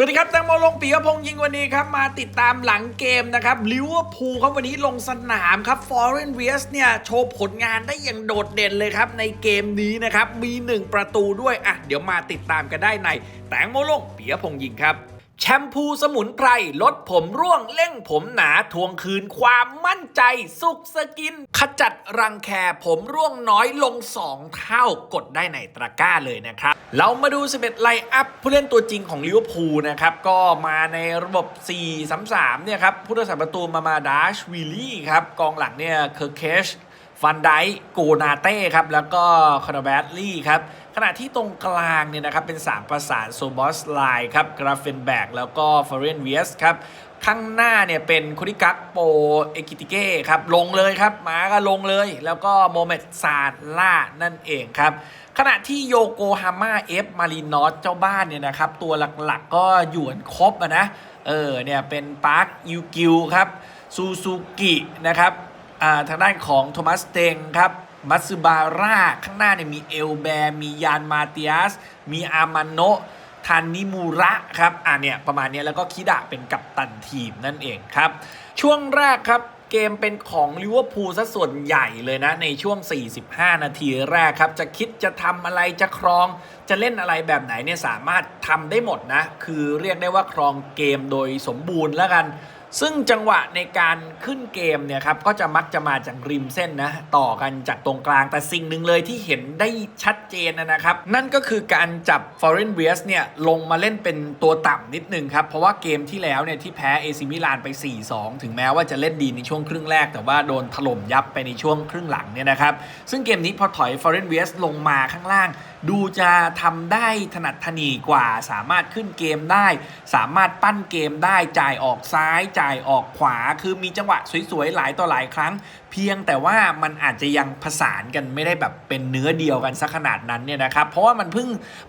สวัสดีครับแตงโมลงปีกพงยิงวันนี้ครับ มาติดตามหลังเกมนะครับลิเวอร์พูลครับวันนี้ลงสนามครับฟอร์เรนเวียสเนี่ยโชว์ผลงานได้อย่างโดดเด่นเลยครับ ในเกมนี้นะครับ มี 1 ประตูด้วย อะ เดี๋ยวมาติดตามกันได้ในแตงโมลงปีกพงยิงครับ แชมพูสมุนไพรลดผมร่วงเร่งผมหนาทวงคืนความมั่นใจ สุขสกิน ขจัดรังแคผมร่วงน้อยลง 2 เท่ากดได้ในตะกร้าเลยนะครับ เรามาดู 11 ไลน์อัพผู้เล่นตัวจริงของลิเวอร์พูลนะครับ ก็มาในระบบ 4-3-3 เนี่ยครับผู้รักษาประตูมามาดาชวิลลี่ครับ กองหลังเนี่ยเคอร์เคช ฟันไดโกนาเต้ครับ แล้วก็คอนแบตลี่ครับขณะที่ตรงกลางเนี่ยนะครับเป็น 3 ประสานโซบอสไลครับกราเฟนแบกแล้วก็ฟอร์เรนเวียสครับข้างหน้าเนี่ยเป็นคุริกักโปเอกิติเก้ครับลงเลยครับมาก็ลงเลย แล้วก็โมเมดซาดล่านั่นเองครับขณะที่โยโกฮาม่าเอฟมารีนอสเจ้าบ้านเนี่ยนะครับตัวหลักๆก็หยวนครบนะเออเนี่ยเป็นปาร์คยูกิวครับซูซูกินะครับ ทางด้านของโทมัสเตงครับมัตสึบาร่าข้างหน้าเนี่ยมีเอลแบร์มียานมาเตียสมีอามาโนะทันนิมูระครับอ่าเนี่ยประมาณเนี้ยแล้วก็คิดะเป็นกัปตันทีมนั่นเองครับ ช่วงแรกครับเกมเป็นของลิเวอร์พูลซะส่วนใหญ่เลยนะ ในช่วง 45 นาทีแรกครับ จะคิดจะทำอะไรจะครอง จะเล่นอะไรแบบไหนเนี่ยสามารถทำได้หมดนะ คือเรียกได้ว่าครองเกมโดยสมบูรณ์แล้วกัน ซึ่งจังหวะในการขึ้นเกมเนี่ยครับก็จะมักจะมาจากริมเส้นนะต่อกันจากตรงกลางแต่สิ่งหนึ่งเลยที่เห็นได้ชัดเจนนะครับ นั่นก็คือการจับ Foreign w e s เนี่ยลงมาเล่นเป็นตัวต่ำนิดนึงครับ เพราะว่าเกมที่แล้วเนี่ยที่แพ้เอซิมิลานไป 4-2 ถึงแม้ว่าจะเล่นดีในช่วงครึ่งแรก แต่ว่าโดนถล่มยับไปในช่วงครึ่งหลังเนี่ยนะครับซึ่งเกมนี้พอถอย Foreign w e s ลงมาข้างล่างดูจะทำได้ถนัดถนีกว่า สามารถขึ้นเกมได้ สามารถปั้นเกมได้จ่ายออกซ้าย จ่ายออกขวา คือมีจังหวะสวยๆ หลายต่อหลายครั้ง เพียงแต่ว่ามันอาจจะยังผสานกันไม่ได้แบบเป็นเนื้อเดียวกันสักขนาดนั้นเนี่ยนะครับ เพราะว่ามันเพิ่ง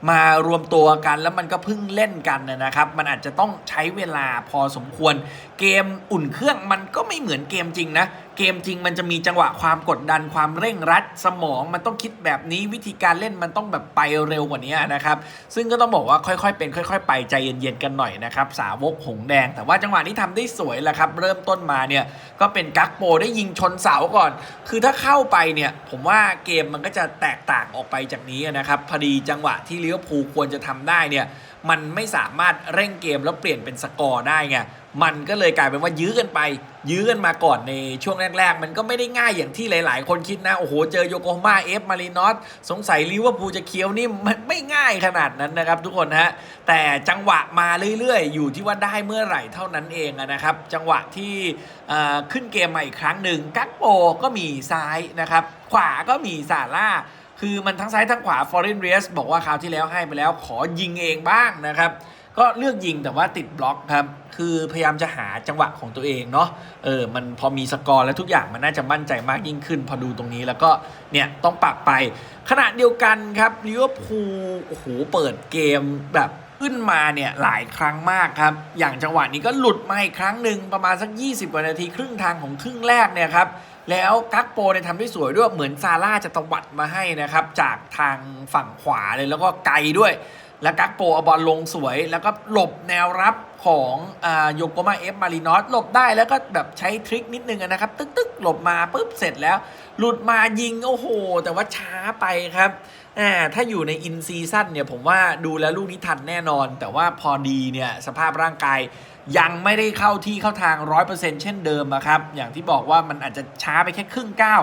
มารวมตัวกันแล้วมันก็เพิ่งเล่นกันนะครับ มันอาจจะต้องใช้เวลาพอสมควร เกมอุ่นเครื่องมันก็ไม่เหมือนเกมจริงนะเกมจริงมันจะมีจังหวะความกดดันความเร่งรัดสมองมันต้องคิดแบบนี้วิธีการเล่นมันต้องแบบไปเร็วกว่านี้นะครับ ซึ่งก็ต้องบอกว่าค่อยๆ เป็นค่อย ๆ ไปใจเย็นๆกันหน่อยนะครับ สาวกหงแดง แต่ว่าจังหวะนี้ทำได้สวยแหละครับ เริ่มต้นมาเนี่ยก็เป็นกักโปได้ยิงชนเสาก่อน คือถ้าเข้าไปเนี่ยผมว่าเกมมันก็จะแตกต่างออกไปจากนี้นะครับพอดีจังหวะที่เลี้ยวภูควรจะทำได้เนี่ย มันไม่สามารถเร่งเกมแล้วเปลี่ยนเป็นสกอร์ได้ไงมันก็เลยกลายเป็นว่ายื้อกันไป ยื้อกันมาก่อนในช่วงแรก ๆ มันก็ไม่ได้ง่ายอย่างที่หลาย ๆ คนคิดนะ โอ้โห เจอโยโกฮาม่าเอฟมารีนอสสงสัยลิเวอร์พูลจะเคี้ยวนี่มันไม่ง่ายขนาดนั้นนะครับทุกคนฮะแต่จังหวะมาเรื่อย ๆ อยู่ที่ว่าได้เมื่อไหร่เท่านั้นเองนะครับ จังหวะที่ขึ้นเกมมาอีกครั้งหนึ่งกักโปก็มีซ้ายนะครับขวาก็มีซาร่า คือมันทั้งซ้ายทั้งขวา Foreign r e s บอกว่าคราวที่แล้วให้ไปแล้วขอยิงเองบ้างนะครับ ก็เลือกยิงแต่ว่าติดบล็อกครับ คือพยายามจะหาจังหวะของตัวเองเนาะเออมันพอมีสกอร์แล้วทุกอย่างมันน่าจะมั่นใจมากยิ่งขึ้น พอดูตรงนี้แล้วก็เนี่ยต้องปรับไป ขณะเดียวกันครับลิเวอร์พูลโอ้โหเปิดเกมแบบขึ้นมาเนี่ยหลายครั้งมากครับ อย่างจังหวะนี้ก็หลุดมาอีกครั้งหนึ่งประมาณสัก 20 กว่านาทีครึ่งทางของครึ่งแรกเนี่ยครับ แล้วกักโปเนี่ยทำได้สวยด้วยเหมือนซาร่าจะตวัดมาให้นะครับ จากทางฝั่งขวาเลยแล้วก็ไกลด้วย แล้วกักโปเอาบอลลงสวย แล้วก็หลบแนวรับ ของโยโกมาเอฟมารีนอสหลบได้แล้วก็แบบใช้ทริคนิดนึงนะครับ ตึ๊กตึ๊กหลบมาปุ๊บเสร็จแล้ว หลุดมายิง โอ้โห แต่ว่าช้าไปครับอ่าถ้าอยู่ในอินซีซั่นเนี่ยผมว่าดูแล้วลูกนี้ทันแน่นอน แต่ว่าพอดีเนี่ยสภาพร่างกายยังไม่ได้เข้าที่เข้าทาง 100%เช่นเดิมอะครับ อย่างที่บอกว่ามันอาจจะช้าไปแค่ครึ่งก้าว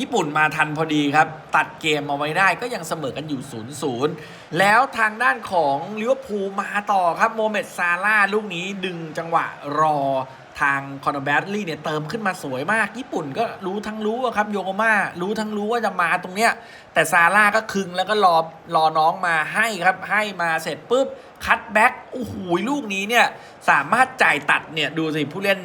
ญี่ปุ่นมาทันพอดีครับ ตัดเกมมาไว้ได้ก็ยังเสมอกันอยู่ 0-0 แล้วทางด้านของลิเวอร์พูลมาต่อครับโมเมดซาร่าลูกนี้ดึงจังหวะรอ ทางคอนอแบตลี่เนี่ยเติมขึ้นมาสวยมาก ญี่ปุ่นก็รู้ทั้งรู้ครับโยโกมารู้ทั้งรู้ว่าจะมาตรงเนี้ยแต่ซาร่าก็คึงแล้วก็รอรอน้องมาให้ครับ ให้มาเสร็จปุ๊บคัตแบ็กโอ้โหลูกนี้เนี่ยสามารถจ่ายตัดเนี่ยดูสิผู้เล่น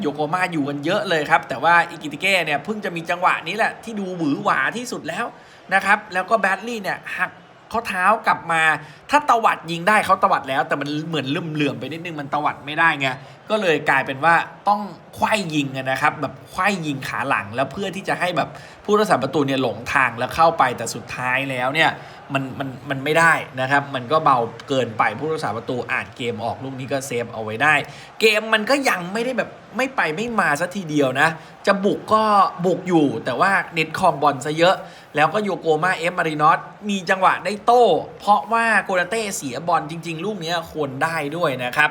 โยโกมาอยู่กันเยอะเลยครับ แต่ว่าอิกิติเก้เนี่ยเพิ่งจะมีจังหวะนี้แหละที่ดูหวือหวาที่สุดแล้วนะครับแล้วก็แบดลี่เนี่ยหักข้อเท้ากลับมา ถ้าตวัดยิงได้เขาตวัดแล้ว แต่มันเหมือนลื่มเหลื่อมไปนิดนึงมันตวัดไม่ได้ไงก็เลยกลายเป็นว่าต้องไขว้ยิงนะครับ แบบไขว้ยิงขาหลังแล้วเพื่อที่จะให้แบบผู้รักษาประตูเนี่ยหลงทางแล้วเข้าไปแต่สุดท้ายแล้วเนี่ยมันมันมันไม่ได้นะครับ มันก็เบาเกินไปผู้รักษาประตูอ่านเกมออกลูกนี้ก็เซฟเอาไว้ได้ เกมมันก็ยังไม่ได้แบบไม่ไปไม่มาสัทีเดียวนะ จะบุกก็บุกอยู่ แต่ว่าเน็ตคองบอลซะเยอะ แล้วก็โยโกมาเอฟมารินอสมีจังหวะได้โต้ เพราะว่าโกนาเต้เสียบอลจริง ๆ ลูกนี้ควรได้ด้วยนะครับ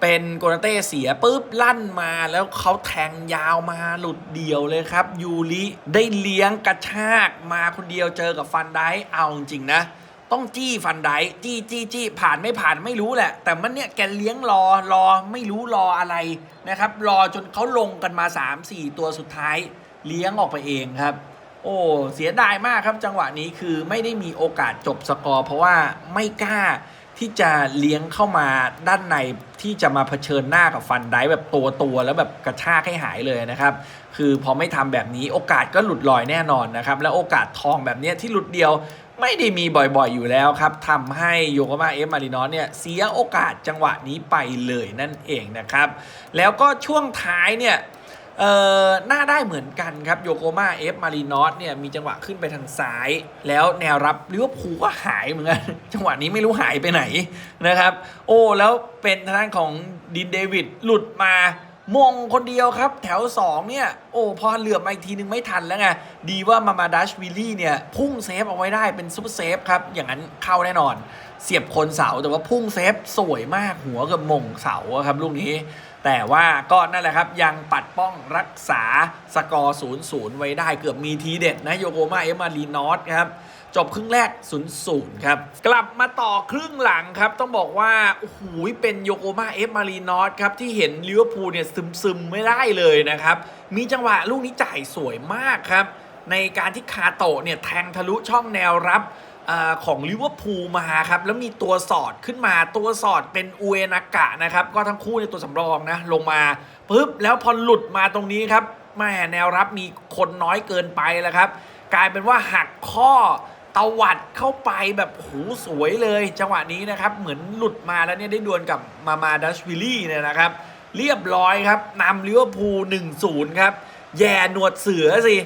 เป็นโกนาเต้เสียปุ๊บลั่นมาแล้วเขาแทงยาวมาหลุดเดียวเลยครับ ยูริได้เลี้ยงกระชากมาคนเดียวเจอกับฟันไดเอาจริงๆนะต้องจี้ฟันไดจี้จี้จี้ผ่านไม่ผ่านไม่รู้แหละ แต่มันเนี่ยแกเลี้ยงรอรอไม่รู้รออะไรนะครับ รอจนเขาลงกันมา 3-4 ตัวสุดท้าย เลี้ยงออกไปเองครับ โอ้เสียดายมากครับจังหวะนี้คือไม่ได้มีโอกาสจบสกอร์ เพราะว่าไม่กล้าที่จะเลี้ยงเข้ามาด้านในที่จะมาเผชิญหน้ากับฟันได้แบบตัวตัวแล้วแบบกระชากให้หายเลยนะครับ คือพอไม่ทำแบบนี้โอกาสก็หลุดลอยแน่นอนนะครับ แล้วโอกาสทองแบบนี้ที่หลุดเดียวไม่ได้มีบ่อยๆอยู่แล้วครับทำให้โยโกมาเอฟมารินอสเนี่ยเสียโอกาสจังหวะนี้ไปเลยนั่นเองนะครับ แล้วก็ช่วงท้ายเนี่ย เอ่อหน้าได้เหมือนกันครับโยโกมาเอฟมารีนอสเนี่ยมีจังหวะขึ้นไปทางซ้าย แล้วแนวรับลิเวอร์พูลก็หายเหมือนกัน จังหวะนี้ไม่รู้หายไปไหนนะครับ โอ้แล้วเป็นทางด้านของดินเดวิดหลุดมามงคนเดียวครับ แถว 2 เนี่ย โอ้พอเหลือบมาอีกทีนึงไม่ทันแล้วไง ดีว่ามามาดัชวิลลี่เนี่ย พุ่งเซฟเอาไว้ได้เป็นซุปเปอร์เซฟครับ อย่างนั้นเข้าแน่นอน เสียบคนเสาแต่ว่าพุ่งเซฟสวยมากหัวกับมงเสาครับลูกนี้ แต่ว่าก็นั่นแหละครับยังปัดป้องรักษาสกอร์ 0-0 ไว้ได้เกือบมีทีเด็ดนะโยโกมาเอมารีนอสครับจบครึ่งแรก 0-0 ครับ กลับมาต่อครึ่งหลังครับ ต้องบอกว่า โอ้โห เป็นโยโกมาเอฟมารีนอสครับ ที่เห็นลิเวอร์พูลเนี่ย ซึม ๆ ไม่ได้เลยนะครับ มีจังหวะลูกนี้จ่ายสวยมากครับ ในการที่คาโตะเนี่ย แทงทะลุช่องแนวรับ ของลิเวอร์พูลมาครับ แล้วมีตัวสอดขึ้นมาตัวสอดเป็นอุเอนากะนะครับ ก็ทั้งคู่ในตัวสำรองนะ ลงมาปุ๊บแล้วพอหลุดมาตรงนี้ครับแม่แนวรับมีคนน้อยเกินไปแล้วครับ กลายเป็นว่าหักข้อตวัดเข้าไปแบบหูสวยเลย จังหวะนี้นะครับ เหมือนหลุดมาแล้วเนี่ยได้ดวลกับมามาดัชวิลลี่เนี่ยนะครับ เรียบร้อยครับนำลิเวอร์พูล1-0 ครับ แย่หนวดเสือสิ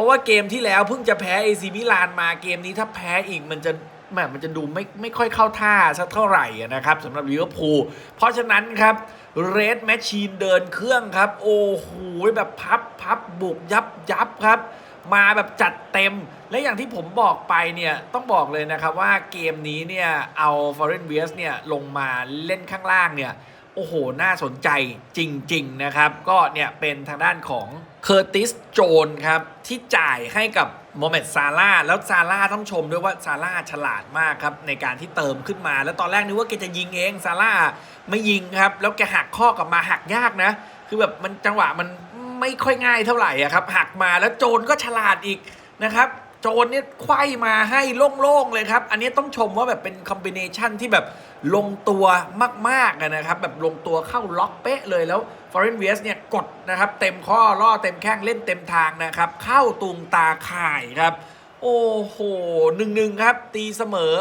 ราะว่าเกมที่แล้วเพิ่งจะแพ้เอซีมิลานมาเกมนี้ถ้าแพ้อีกมันจะแหมมันจะดูไม่ไม่ค่อยเข้าท่าสักเท่าไหร่นะครับสำหรับลิเวอร์พูลเพราะฉะนั้นครับเรดแมชชีนเดินเครื่องครับ โอ้โหแบบพับพับบุกยับยับครับ มาแบบจัดเต็ม และอย่างที่ผมบอกไปเนี่ยต้องบอกเลยนะครับว่าเกมนี้เนี่ยเอา Foreign v i e s เนี่ยลงมาเล่นข้างล่างเนี่ยโอ้โห น่าสนใจจริง ๆ นะครับ ก็เนี่ยเป็นทางด้านของ เคอร์ติสโจนครับ ที่จ่ายให้กับโมเมดซาร่าแล้วซาร่าต้องชมด้วยว่าซาร่าฉลาดมากครับ ในการที่เติมขึ้นมา แล้วตอนแรกนึกว่าแกจะยิงเองซาร่าไม่ยิงครับ แล้วแกหักข้อกลับมาหักยากนะ คือแบบมันจังหวะมันไม่ค่อยง่ายเท่าไหร่อะครับหักมาแล้วโจนก็ฉลาดอีกนะครับ โจนเนี่ยไขว้มาให้โล่งๆเลยครับ อันนี้ต้องชมว่าแบบเป็นคอมบิเนชันที่แบบลงตัวมากๆนะครับ แบบลงตัวเข้าล็อกเป๊ะเลยแล้ว Foreign v s เนี่ยกดนะครับเต็มข้อล่อเต็มแข้งเล่นเต็มทางนะครับ เข้าตุงตาข่ายครับ โอ้โหหนึ่งหนึ่งครับ ตีเสมอ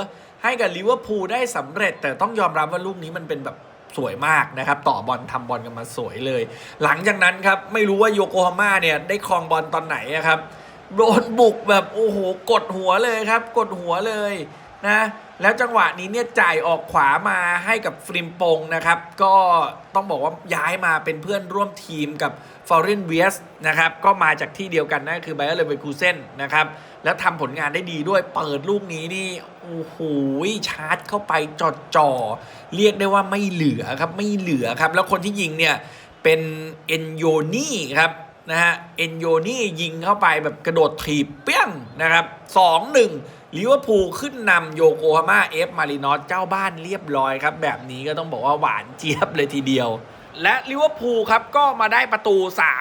ให้กับลิเวอร์พูลได้สำเร็จ แต่ต้องยอมรับว่าลูกนี้มันเป็นแบบสวยมากนะครับ ต่อบอลทำบอลกันมาสวยเลย หลังจากนั้นครับไม่รู้ว่าโยโกฮาม่าเนี่ยได้ครองบอลตอนไหนอะครับ โดนบุกแบบโอ้โหกดหัวเลยครับ กดหัวเลยนะ แล้วจังหวะนี้เนี่ยจ่ายออกขวามาให้กับฟริมปงนะครับ ก็ต้องบอกว่าย้ายมาเป็นเพื่อนร่วมทีมกับฟอร์เรนเวียสนะครับ ก็มาจากที่เดียวกันนั่นคือไบเออร์เลเวอร์คูเซนนะครับ แล้วทำผลงานได้ดีด้วยเปิดลูกนี้นี่ โอ้โหชาร์จเข้าไปจอดจ่อ เรียกได้ว่าไม่เหลือครับไม่เหลือครับ แล้วคนที่ยิงเนี่ยเป็นเอนโยนี่ครับ นะฮะเอนโยนี่ยิงเข้าไปแบบกระโดดถีบเปี้ยงนะครับสองหนึ่งลิเวอร์พูลขึ้นนำโยโกฮาม่าเอฟมารินอสเจ้าบ้านเรียบร้อยครับ แบบนี้ก็ต้องบอกว่าหวานเจี๊ยบเลยทีเดียว และลิเวอร์พูลครับก็มาได้ประตู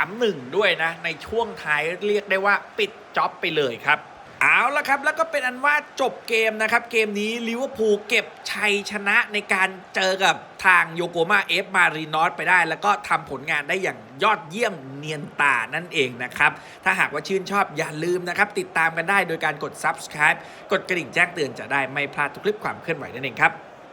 3-1 ด้วยนะ ในช่วงท้ายเรียกได้ว่าปิดจ็อบไปเลยครับ เอาละครับ แล้วก็เป็นอันว่าจบเกมนะครับ เกมนี้ลิเวอร์พูลเก็บชัยชนะในการเจอกับทางโยโกมาเอฟมารีนอสไปได้ แล้วก็ทำผลงานได้อย่างยอดเยี่ยมเนียนตานั่นเองนะครับ ถ้าหากว่าชื่นชอบอย่าลืมนะครับ ติดตามกันได้โดยการกด subscribe กดกระดิ่งแจ้งเตือนจะได้ไม่พลาดทุกคลิปความเคลื่อนไหวนั่นเองครับ